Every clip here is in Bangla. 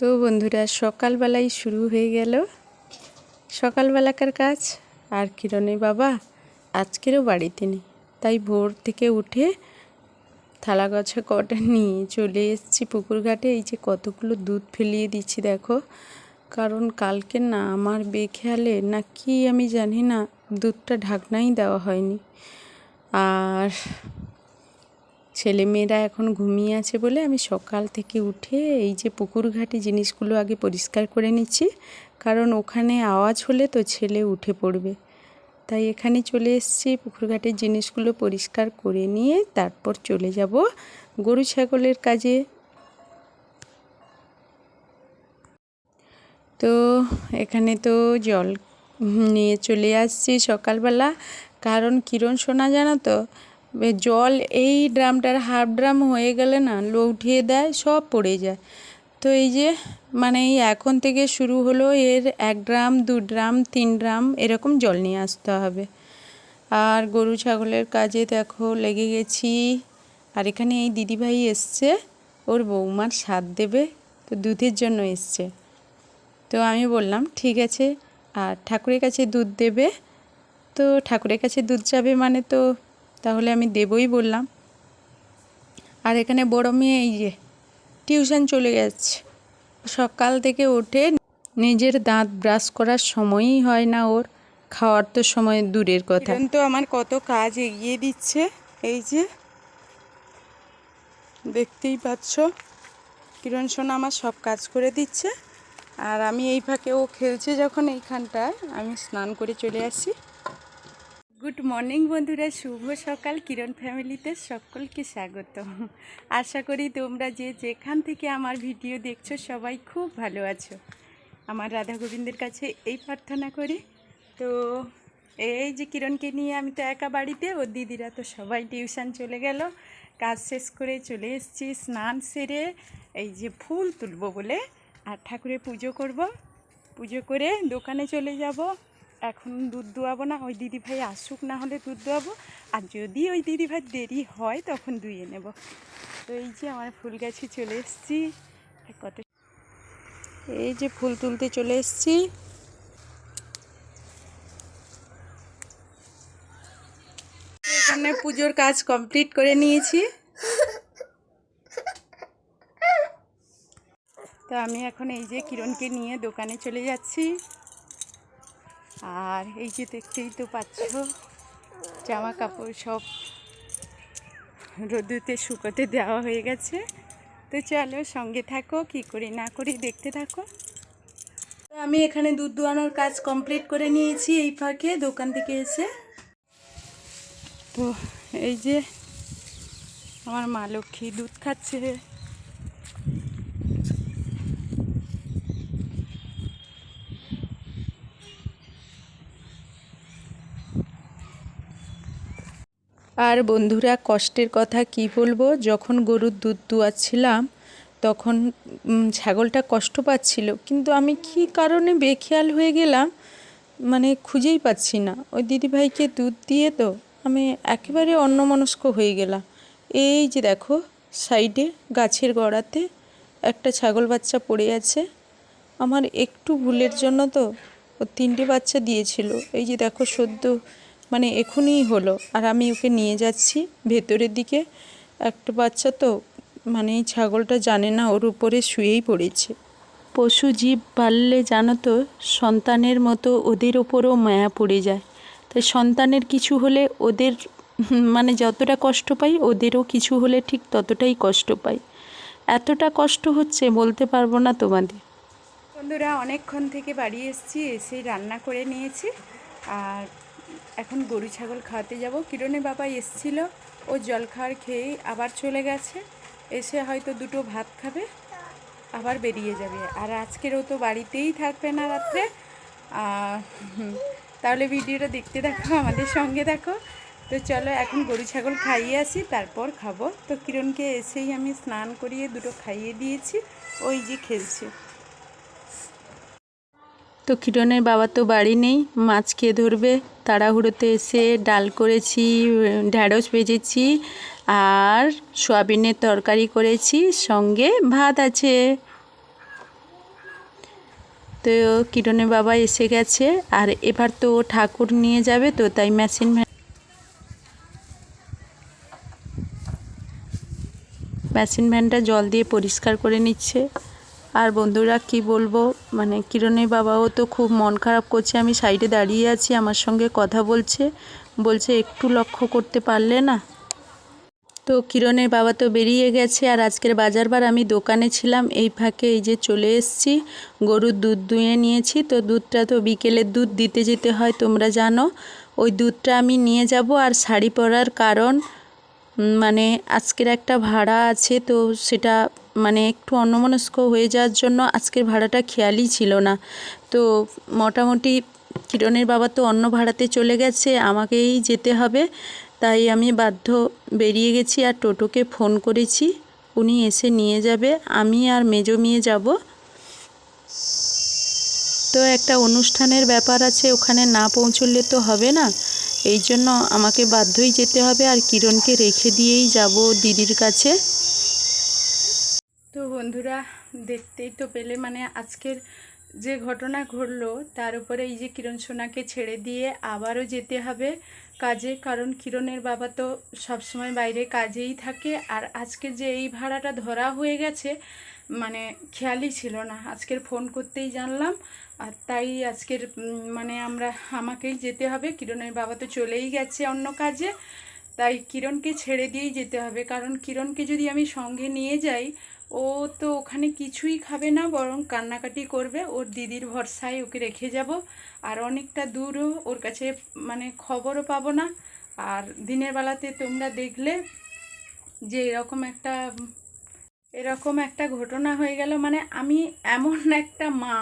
তো বন্ধুরা, সকালবেলাই শুরু হয়ে গেল। সকালবেলাকার কাজ, আর কিরণে বাবা আজকেরও বাড়িতে নেই। তাই ভোর থেকে উঠে থালা গছা কটা নিয়ে চলে এসেছি পুকুর ঘাটে। এই যে কতগুলো দুধ ফেলিয়ে দিচ্ছি, দেখো। কারণ কালকে না আমার বেখেয়ালে, না কি আমি জানি না, দুধটা ঢাকনাই দেওয়া হয়নি। আর ছেলেমেয়েরা এখন ঘুমিয়ে আছে বলে আমি সকাল থেকে উঠে এই যে পুকুর ঘাটে জিনিসগুলো আগে পরিষ্কার করে নিচ্ছি। কারণ ওখানে আওয়াজ হলে তো ছেলে উঠে পড়বে। তাই এখানে চলে এসেছি, পুকুর ঘাটের জিনিসগুলো পরিষ্কার করে নিয়ে তারপর চলে যাব গরু ছাগলের কাজে। তো এখানে তো জল নিয়ে চলে আসছি সকালবেলা। কারণ কিরণ শোনা জানো তো? জল, এই ড্রামটার হাফ ড্রাম হয়ে গেলে না লো উঠিয়ে দেয়, সব পড়ে যায়। তো এই যে মানে এই এখন থেকে শুরু হলো, এর এক ড্রাম, দু ড্রাম, তিন ড্রাম, এরকম জল নিয়ে আসতে হবে। আর গরু ছাগলের কাজে দেখো, লেগে গেছি। আর এখানে এই দিদিভাই এসছে, ওর বৌমার স্বাদ দেবে, তো দুধের জন্য এসছে। তো আমি বললাম, ঠিক আছে। আর ঠাকুরের কাছে দুধ দেবে, তো ঠাকুরের কাছে দুধ যাবে মানে তো তাহলে আমি দেবই বললাম। আর এখানে বড় মেয়ে এই যে, টিউশন চলে যাচ্ছে। সকাল থেকে উঠে নিজের দাঁত ব্রাশ করার সময়ই হয় না ওর, খাওয়ার তো সময় দূরের কথা। তো আমার কত কাজ এগিয়ে দিচ্ছে, এই যে। দেখতেই পাচ্ছ, কিরণ সোনা আমার সব কাজ করে দিচ্ছে। আর আমি এই ফাঁকে ও খেলছে যখন এইখানটায়, আমি স্নান করে চলে আসি। গুড মর্নিং বন্ধুরা, শুভ সকাল। কিরণ ফ্যামিলিতে সকলকে স্বাগত। আশা করি তোমরা যে যেখান থেকে আমার ভিডিও দেখছ সবাই খুব ভালো আছো। আমার রাধা গোবিন্দের কাছে এই প্রার্থনা করি। তো এই যে কিরণকে নিয়ে আমি তো একা বাড়িতে ওর দিদিরা তো সবাই টিউশন চলে গেল। কাজ শেষ করে চলে এসেছি স্নান সেরে, এই যে ফুল তুলবো বলে। আর ঠাকুরের পুজো করব। পুজো করে দোকানে চলে যাব। এখন দুধ দোয়াবো না, ওই দিদিভাই আসুক না হলে দুধ দোয়াবো। আর যদি ওই দিদিভাই দেরি হয়, তখন ধুয়ে নেব। তো এই যে আমার ফুল গাছে চলে এসেছি। কত এই যে ফুল তুলতে চলে এসেছি। এখানে পুজোর কাজ কমপ্লিট করে নিয়েছি। তো আমি এখন এই যে কিরণকে নিয়ে দোকানে চলে যাচ্ছি। আর এই যে দেখতেই তো পাচ্ছ জামা কাপড় সব রোদুতে শুকোতে দেওয়া হয়ে গেছে। তো চলো সঙ্গে থাকো, কি করি না করি দেখতে থাকো। আমি এখানে দুধ দোয়ানোর কাজ কমপ্লিট করে নিয়েছি এই ফাঁকে, দোকান থেকে এসে। তো এই যে আমার মা লক্ষ্মী দুধ খাচ্ছে। আর বন্ধুরা, কষ্টের কথা কি বলব? যখন গরুর দুধ দুয়াচ্ছিলাম, তখন ছাগলটা কষ্ট পাচ্ছিল। কিন্তু আমি কি কারণে বেখেয়াল হয়ে গেলাম? মানে খুঁজেই পাচ্ছি না। ওই দিদিভাইকে দুধ দিয়ে তো আমি একেবারে অন্যমনস্ক হয়ে গেলাম। এই যে দেখো, সাইডে গাছের গোড়াতে একটা ছাগল বাচ্চা পড়ে আছে। আমার একটু ভুলের জন্য তো ও তিনটে বাচ্চা দিয়েছিল। এই যে দেখো, সদ্য মানে এখনই হলো। আর আমি ওকে নিয়ে যাচ্ছি ভেতরের দিকে। একটা বাচ্চা তো মানে এই ছাগলটা জানে না ওর উপরে শুয়েই পড়েছে। পশু জীব পাললে জানো তো সন্তানের মতো ওদের ওপরও মায়া পড়ে যায়। তাই সন্তানের কিছু হলে ওদের মানে যতটা কষ্ট পাই ওদেরও কিছু হলে ঠিক ততটাই কষ্ট পাই। এতটা কষ্ট হচ্ছে বলতে পারব না তোমাদের। বন্ধুরা অনেকক্ষণ থেকে বাড়ি এসেছি এসে রান্না করে নিয়েছি। আর এখন গরু ছাগল খাওয়াতে যাব। কিরণের বাবা এসছিল, ও জল খাওয়ার খেয়েই আবার চলে গেছে। এসে হয়তো দুটো ভাত খাবে, আবার বেরিয়ে যাবে। আর আজকের ও তো বাড়িতেই থাকবে না রাত্রে। তাহলে ভিডিওটা দেখতে দেখো আমাদের সঙ্গে দেখো তো চলো এখন গরু ছাগল খাইয়ে আসি, তারপর খাব। তো কিরণকে এসেই আমি স্নান করিয়ে দুটো খাইয়ে দিয়েছি, ওই যে খেলছে। তো কিরণের বাবা তো বাড়ি নেই, মাছ খেয়ে ধরবে। তাড়াহুড়োতে এসে ডাল করেছি, ঢ্যাঁড়স ভেজেছি আর সোয়াবিনের তরকারি করেছি, সঙ্গে ভাত আছে। তো কিরণের বাবা এসে গেছে আর এবার তো ঠাকুর নিয়ে যাবে, তো তাই মেশিন ভ্যান মেশিন ভ্যানটা জল দিয়ে পরিষ্কার করে নিচ্ছে। আর বন্ধুরা কি বলব? মানে কিরণের বাবাও তো খুব মন খারাপ করছে। আমি সাইডে দাঁড়িয়ে আছি, আমার সঙ্গে কথা বলছে। বলছে, একটু লক্ষ্য করতে পারলে না? তো কিরণের বাবা তো বেরিয়ে গেছে, আর আজকের বাজারবার আমি দোকানে ছিলাম। এই ফাঁকে এই যে চলে এসেছি, গরুর দুধ দুয়ে নিয়েছি। তো দুধটা তো বিকেলের দুধ, দিতে যেতে হয়, তোমরা জানো। ওই দুধটা আমি নিয়ে যাব, আর শাড়ি পরার কারণ মানে আজকের একটা ভাড়া আছে, তো সেটা মানে একটু অন্যমনস্ক হয়ে যাওয়ার জন্য আজকের ভাড়াটা খেয়ালই ছিল না। তো মোটামুটি কিরণের বাবা তো অন্য ভাড়াতে চলে গেছে, আমাকেই যেতে হবে। তাই আমি বাধ্য বেরিয়ে গেছি আর টোটোকে ফোন করেছি। উনি এসে নিয়ে যাবে, আমি আর মেজো মেয়ে যাব। তো একটা অনুষ্ঠানের ব্যাপার আছে, ওখানে না পৌঁছলে তো হবে না। এই জন্য আমাকে বাধ্যই যেতে হবে আর কিরণকে রেখে দিয়েই যাব দিদির কাছে। বন্ধুরা দেখতেই তো পেলে মানে আজকের যে ঘটনা ঘটলো, তার উপরে এই যে কিরণ সোনাকে ছেড়ে দিয়ে আবারও যেতে হবে কাজে, কারণ কিরণের বাবা তো সবসময় বাইরে কাজেই থাকে। আর আজকে যে এই ভাড়াটা ধরা হয়ে গেছে মানে খেয়ালই ছিল না। আজকের ফোন করতেই জানলাম, আর তাই আজকের মানে আমরা, আমাকেই যেতে হবে। কিরণের বাবা তো চলেই গেছে অন্য কাজে, তাই কিরণকে ছেড়ে দিয়েই যেতে হবে। কারণ কিরণকে যদি আমি সঙ্গে নিয়ে যাই ও তো ওখানে কিছুই খাবে না, বরং কান্নাকাটি করবে। ওর দিদির ভরসায় ওকে রেখে যাব। আর অনেকটা দূরও ওর কাছে মানে খবরও পাবো না। আর দিনের বেলাতে তোমরা দেখলে যে এরকম একটা এরকম একটা ঘটনা হয়ে গেল। মানে আমি এমন একটা মা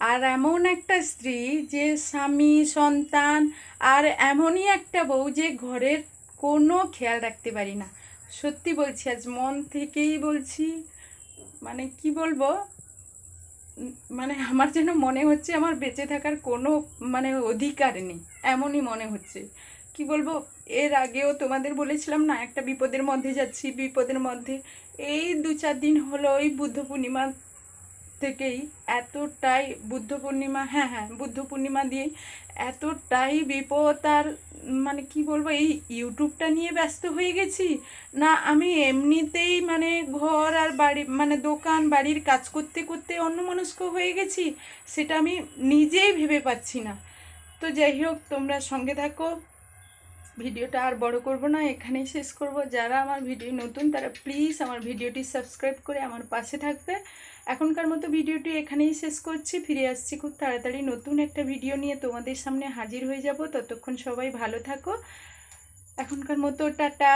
আর এমন একটা স্ত্রী যে স্বামী, সন্তান আর এমনই একটা বউ যে ঘরের কোনো খেয়াল রাখতে পারি না। সত্যি বলছি, আজ মন থেকেই বলছি মানে কি বলব? মানে আমার যেন মনে হচ্ছে আমার বেঁচে থাকার কোনো মানে অধিকার নেই, এমনই মনে হচ্ছে। কি বলব? এর আগেও তোমাদের বলেছিলাম না, একটা বিপদের মধ্যে যাচ্ছি, বিপদের মধ্যে। এই দু চার দিন হলো ওই বুদ্ধ পূর্ণিমা থেকেই এতটাই, বুদ্ধ পূর্ণিমা হ্যাঁ হ্যাঁ বুদ্ধ পূর্ণিমা দিয়ে এতটাই বিপদ আর মানে কি বলব, এই ইউটিউবটা নিয়ে ব্যস্ত হয়ে গেছি না আমি এমনিতেই মানে ঘর আর বাড়ি মানে দোকান, বাড়ির কাজ করতে করতে অন্যমনস্ক হয়ে গেছি, সেটা আমি নিজেই ভেবে পাচ্ছি না। তো যাই হোক, তোমরা সঙ্গে থাকো। ভিডিওটা আর বড় করব না, এখানেই শেষ করব। যারা আমার ভিডিও নতুন, তারা প্লিজ আমার ভিডিওটি সাবস্ক্রাইব করে আমার পাশে থাকবে। এখনকার মতো ভিডিওটি এখানেই শেষ করছি। ফিরে আসছি খুব তাড়াতাড়ি নতুন একটা ভিডিও নিয়ে তোমাদের সামনে হাজির হয়ে যাব। ততক্ষণ সবাই ভালো থাকো। এখনকার মতো টাটা।